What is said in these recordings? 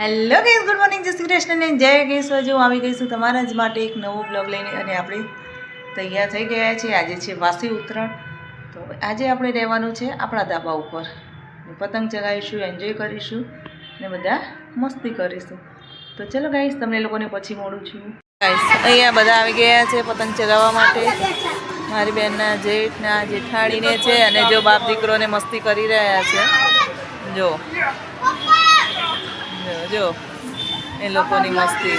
Hello gas good morning જય શ્રી કૃષ્ણ ને જય ગેસ હજુ આવી ગઈ છું તમારા જ માટે એક નવો બ્લોગ લઈને અને આપણે તૈયાર થઈ ગયા છે આજે છે વાસી ઉત્તરાયણ. તો આજે આપણે રહેવાનું છે આપણા ધાબા ઉપર. પતંગ ચગાવીશું એન્જોય કરીશું ને બધા મસ્તી કરીશું. તો ચલો ગાઈસ તમને લોકોને પછી મળું છું. ગાઈસ અહીંયા બધા આવી ગયા છે પતંગ ચગાવવા માટે. મારી બેનના જેઠના જેઠાણીને છે અને જો બાપ દીકરોને મસ્તી કરી રહ્યા છે. જો. જો એ લોકોની મસ્તી.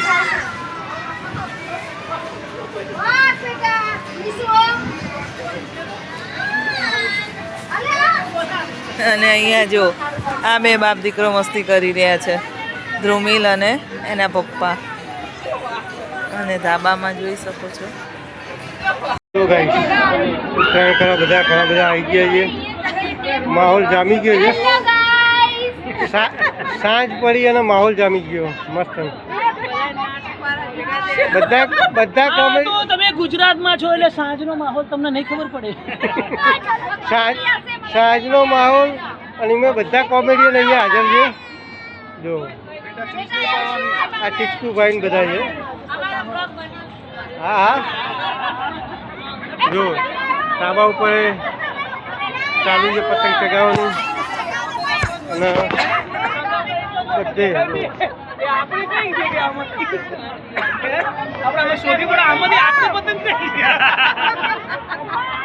અને અહીંયા જો આ બે બાપ દીકરો મસ્તી કરી રહ્યા છે. ધ્રુમિલ અને એના પપ્પા. અને ધાબામાં જોઈ શકો છો. કરવા બધા ઘણા બધા આવી ગયા છે. માહોલ જામી ગયો છે. સા- સાંજ પડી અને માહોલ જામી ગયો. મસ્ત. બધા બધા કોમેડી તમે ગુજરાતમાં છો એટલે સાંજનો માહોલ તમને નહીં ખબર પડે. સાંજ સાંજનો માહોલ અને મેં બધા કોમેડીઓ અહીંયા હાજર છે. જો. આ ટીસ્કુભાઈ ને બધા છે. હા હા. જો. ધાબા ઉપર ચાલુ છે પતંગ ચગાવવાનું. અને બધે આપણે કઈ જગ્યાએ આપણે શોધી પડે આમાંથી આપણે પતંગ કઈ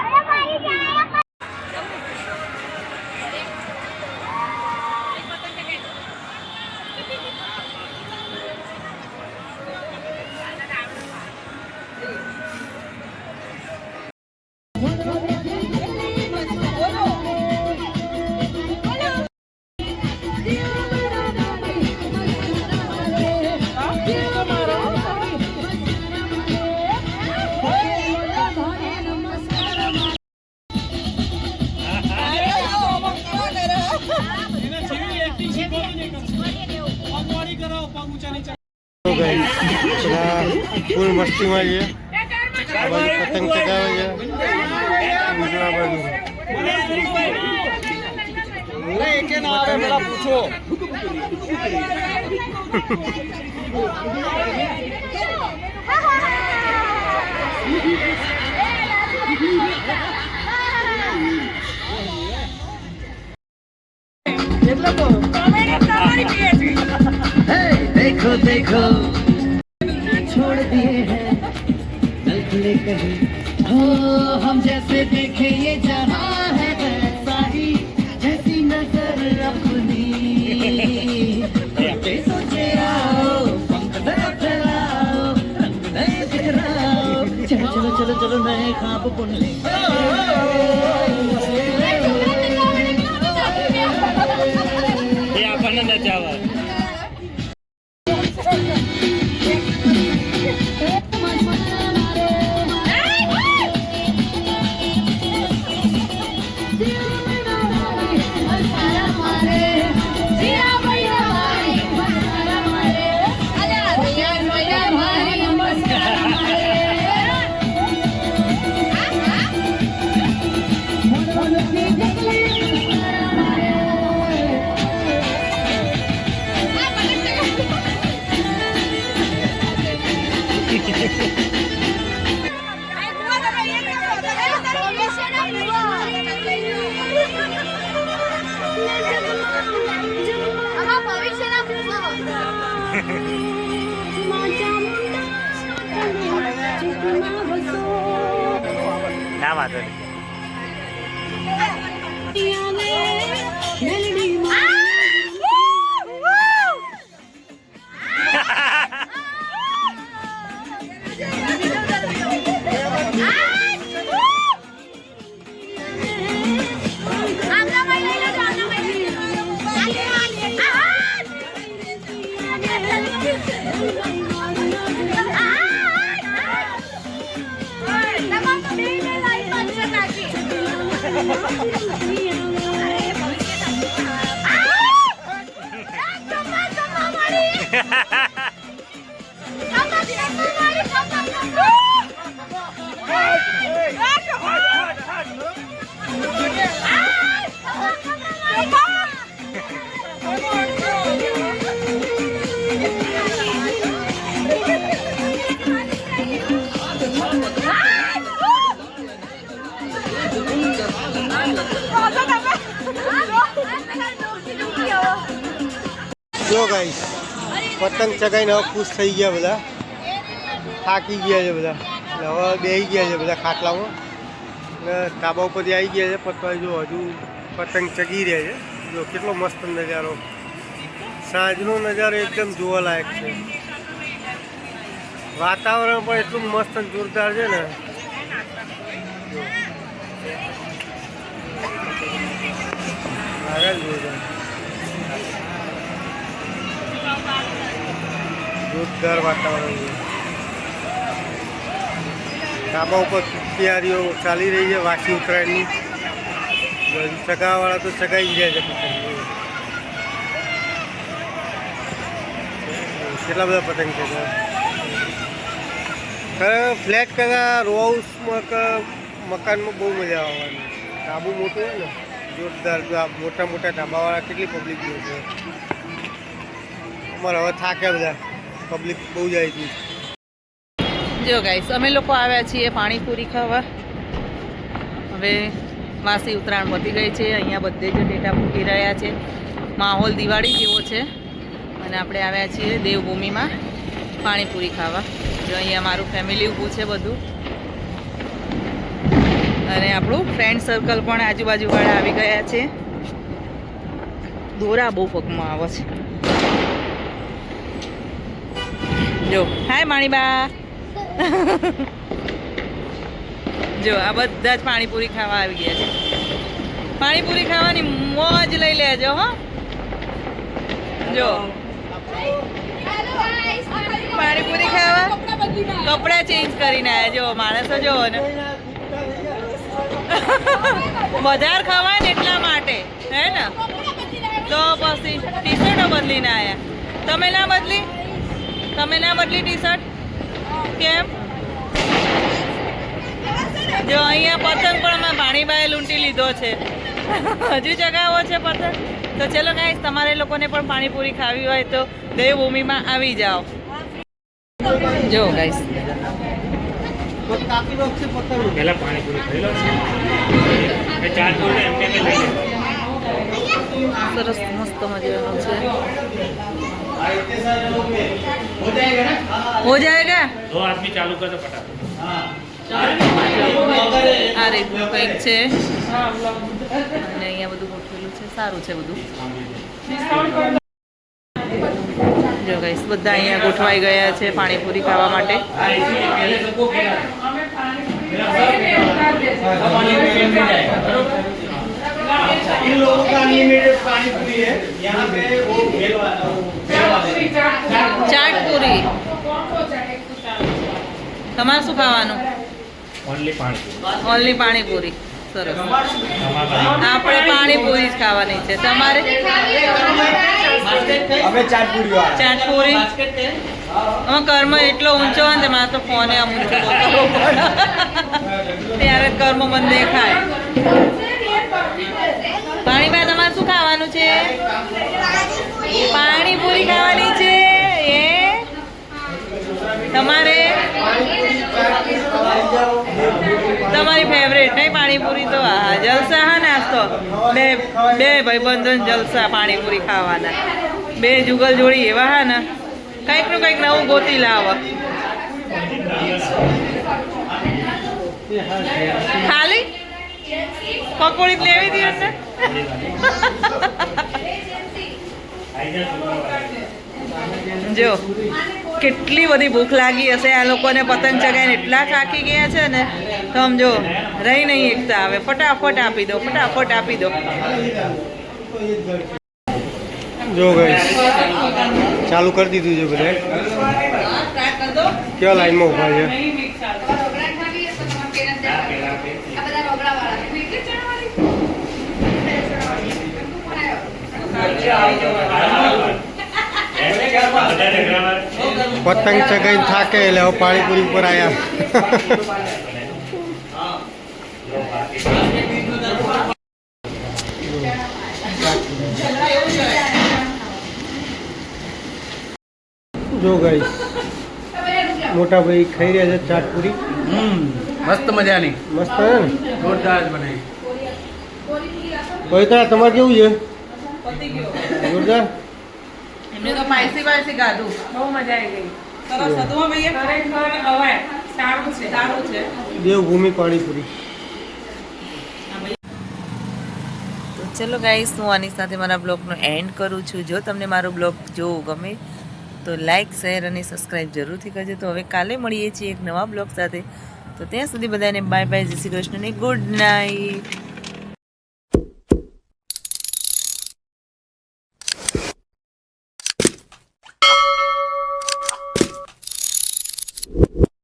ફૂલ મસ્તીમાં છે આ બાજુ પતંગ ચગાવે છે બીજું આ બાજુ देखो देखो हम जैसे देखे ये जहां है वैसा ही जैसी नजर अपनी सोचे सोचे आओ पंख नए फैलाओ रंग नए बिखराओ चलो चलो चलो चलो नए खाब बुन ले ના Yo guys, પતંગ ચગાવીને હવે ખુશ થઈ ગયા બધા. થાકી ગયા છે બધા. હવે બેસી ગયા છે બધા ખાટલામાં. અને ધાબા ઉપરથી આવી ગયા છે પતંગ જો હજુ પતંગ ચગી રહ્યા છે. જો કેટલો મસ્ત નજારો. સાંજનો નજારો એકદમ જોવાલાયક છે. વાતાવરણ પણ એટલું મસ્ત જોરદાર છે ને. ને જોરદાર જોરદાર વાતાવરણ છે. ધાબા ઉપર તૈયારીઓ ચાલી રહી છે વાસી ઉત્તરાયણની. સગાવાળા તો ચગાઈ જાય છે. કેટલા બધા પતંગ છે ફ્લેટ કરતાં રો હાઉસમાં મકાનમાં બહુ મજા આવવાની. ધાબુ મોટું હોય ને, જોરદાર. મોટા મોટા ધાબાવાળા કેટલી પબ્લિક છે. અમારે હવે થાકે બધા. પબ્લિક બહુ જાય છે. જો ગાઈસ અમે લોકો આવ્યા છીએ પાણીપુરી ખાવા. હવે માસી ઉત્તરાયણ વધી ગઈ છે, અહીંયા બધે જ ડેટા ફૂટી રહ્યા છે. માહોલ દિવાળી જેવો છે. અને આપણે આવ્યા છીએ દેવભૂમિમાં પાણીપુરી ખાવા. જો અહીંયા મારું ફેમિલી ઊભું છે બધું. અને આપણું ફ્રેન્ડ સર્કલ પણ આજુબાજુવાળા આવી ગયા છે. દોરા બહુ પગમાં આવે છે. જો. હાય, માણીબા. જો, આ બધા જ પાણીપુરી ખાવા આવી ગયા છે. પાણીપુરી ખાવાની મોજ લઈ લેજો, હો. જો. પાણીપુરી ખાવા? કપડાં ચેન્જ કરીને આવ્યા જો, માણસો જો ને. વધારે ખાવા ને એટલા માટે, હે ને? તો પછી ટી શર્ટો બદલીને આવ્યા તમે ના બદલી? તમે ના બદલી ટી શર્ટ કેમ? જો અહીંયા પતંગ પણ અમે ભાણીબાએ લૂંટી લીધો છે. હજુ ચગાવો છે પતંગ? તો ચલો ગાઈસ તમારે લોકોને પણ પાણીપુરી ખાવી હોય તો દેવભૂમિમાં આવી જાઓ. જો ગાઈસ પહેલા પાણીપુરી ખાઈ લો. ચાર સરસ મસ્ત મજાનું છે. હો જાયગા દો આદમી ચાલુ કરો ફટાફટ આ રીતનું કંઈક છે અને અહીંયા બધું ગોઠવેલું છે સારું છે બધું જો ગાઈસ બધા અહીંયા ગોઠવાઈ ગયા છે પાણીપુરી ખાવા માટે इन लोगों का अनलिमिटेड पानी पूरी है यहाँ पे वो भेल वाला वो भेल वाले ચાટ પૂરી તમારે શું ખાવાનું? ઓનલી પાણીપુરી. સરસ. આપણે પાણીપુરી જ ખાવાની છે. તમારે? ચાટપુરી? હવે કર્મ એટલો ઊંચો હોય ને મારે તો ફોને આમ ઊંચો કરવો પડે. ત્યારે કર્મ મને દેખાય પાણીભાઈ તમારે શું ખાવાનું છે? પાણીપુરી ખાવાની છે, એ. તમારે? તમારી ફેવરેટ નહીં પાણીપુરી તો? હા જલસા હા નાસ્તો બે બે ભાઈબંધો જલસા પાણીપુરી ખાવાના. બે જુગલ જોડી એવા હા ને. કંઈકનું કંઈક નવું ગોતી લાવ. ખાલી? પકોડી લેવી હતી જો કેટલી બધી ભૂખ લાગી હશે આ લોકોને પતંગ ચગાવીને એટલા થાકી ગયા છે ને તો આમ જો રહી નહીં એકતા આવે ફટાફટ આપી દો ફટાફટ આપી દો. જો ગઈશ ચાલુ કરી દીધું છે બધાએ કેવા લાઈનમાં ઊભા છે? પતંગ ચગાઈ થાકે એટલે હવે પાણીપુરી ઉપર આવ્યા જો ગાઈસ મોટા ભાઈ ખાઈ રહ્યા છે ચાટપુરી. મસ્ત મજાની. મસ્ત ને? જોરદાર બનાવી. તમારે કેવું છે? જોરદાર એમને તો પાયસી પાયસી ગાધું બહુ મજા આવી ગઈ. સરસ હતું હો ભૈયા ખરેખર હવે સારું છે. સારું છે. દેવભૂમિ પાણીપુરી. ચલો ગાઈસ હું આની સાથે મારા બ્લોગનો એન્ડ કરું છું. જો તમને મારો બ્લોગ જોવું ગમે તો લાઈક શેર અને સબસ્ક્રાઈબ જરૂરથી કરજો. તો હવે કાલે મળીએ છીએ એક નવા બ્લોગ સાથે. તો ત્યાં સુધી બધાને બાય બાય જય શ્રી કૃષ્ણ ને ગુડ નાઇટ